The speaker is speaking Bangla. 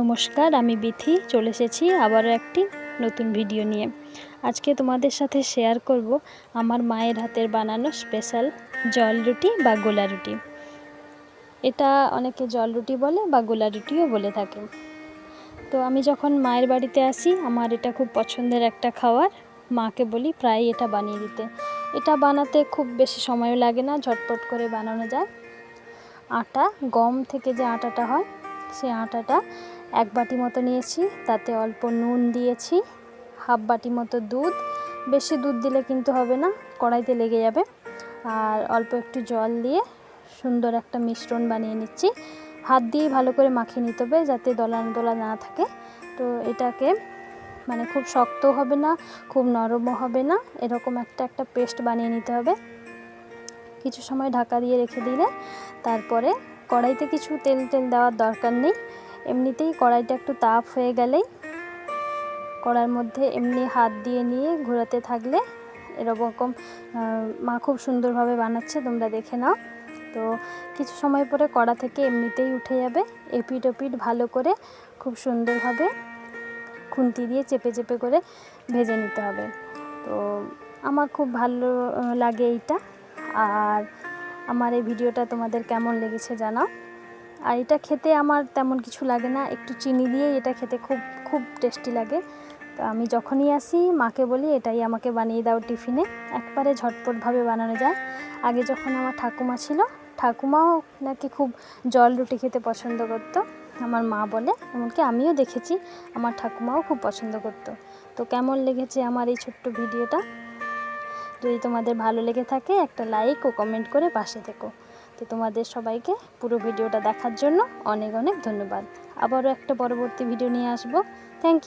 নমস্কার, আমি বিথি। চলে এসেছি আবারও একটি নতুন ভিডিও নিয়ে। আজকে তোমাদের সাথে শেয়ার করব আমার মায়ের হাতের বানানো স্পেশাল জল রুটি বা গোলা রুটি। এটা অনেকে জল রুটি বলে বা গোলা রুটিও বলে থাকে। তো আমি যখন মায়ের বাড়িতে আসি, আমার এটা খুব পছন্দের একটা খাবার মাকে বলি, প্রায় এটা বানিয়ে দিতে। এটা বানাতে খুব বেশি সময়ও লাগে না, ঝটপট করে বানানো যায়। আটা, গম থেকে যে আটাটা হয় সেই আটাটা এক বাটি মতো নিয়েছি, তাতে অল্প নুন দিয়েছি, হাফ বাটি মতো দুধ। বেশি দুধ দিলে কিন্তু হবে না, কড়াইতে লেগে যাবে। আর অল্প একটু জল দিয়ে সুন্দর একটা মিশ্রণ বানিয়ে নিচ্ছি। হাত দিয়ে ভালো করে মাখিয়ে নিতে হবে যাতে দলান দোলা না থাকে। তো এটাকে মানে খুব শক্ত হবে না, খুব নরমও হবে না, এরকম একটা একটা পেস্ট বানিয়ে নিতে হবে। কিছু সময় ঢাকা দিয়ে রেখে দিলে তারপরে কড়াইতে কিছু তেল টেল দেওয়ার দরকার নেই। এমনিতেই কড়াইটা একটু তাপ হয়ে গেলেই কড়ার মধ্যে এমনি হাত দিয়ে নিয়ে ঘোরাতে থাকলে এরকম মা খুব সুন্দরভাবে বানাচ্ছে, তোমরা দেখে নাও। তো কিছু সময় পরে কড়া থেকে এমনিতেই উঠে যাবে। এপিট ওপিট ভালো করে খুব সুন্দরভাবে খুন্তি দিয়ে চেপে চেপে করে ভেজে নিতে হবে। তো আমার খুব ভালো লাগে এইটা। আর আমার এই ভিডিওটা তোমাদের কেমন লেগেছে জানাও। আর এটা খেতে আমার তেমন কিছু লাগে না, একটু চিনি দিয়ে এটা খেতে খুব খুব টেস্টি লাগে। তো আমি যখনই আসি, মাকে বলি, এটাই আমাকে বানিয়ে দাও টিফিনে। একবারে ঝটপটভাবে বানানো যায়। আগে যখন আমার ঠাকুমা ছিল, ঠাকুমাও নাকি খুব জল রুটি খেতে পছন্দ করতো, আমার মা বলে, এমনকি আমিও দেখেছি, আমার ঠাকুমাও খুব পছন্দ করতো। তো কেমন লেগেছে আমার এই ছোট্ট ভিডিওটা? যদি তোমাদের ভালো লেগে থাকে, একটা লাইক ও কমেন্ট করে পাশে থেকো। তো তোমাদের সবাইকে পুরো ভিডিওটা দেখার জন্য অনেক অনেক ধন্যবাদ। আবারও একটা পরবর্তী ভিডিও নিয়ে আসব। Thank you